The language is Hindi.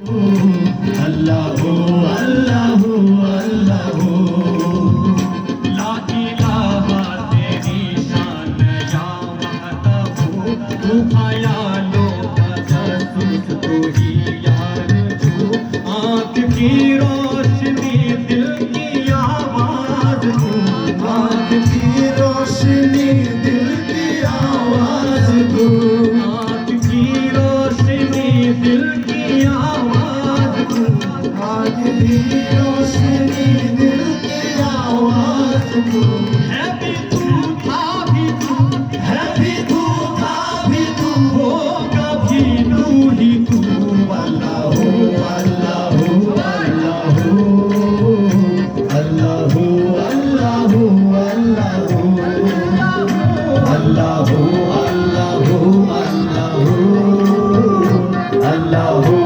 अल्लाह अल्लाह अल्लाह। ला इलाहा, तेरी शान या महताबू। तू ख्यालों जासूस तू ही यार तू। आँख की रोशनी, दिल की आवाज़ तू। आँख की रोशनी, दिल की आवाज़ तू। आँख की रोशनी, दिल की आवाज़ Allah.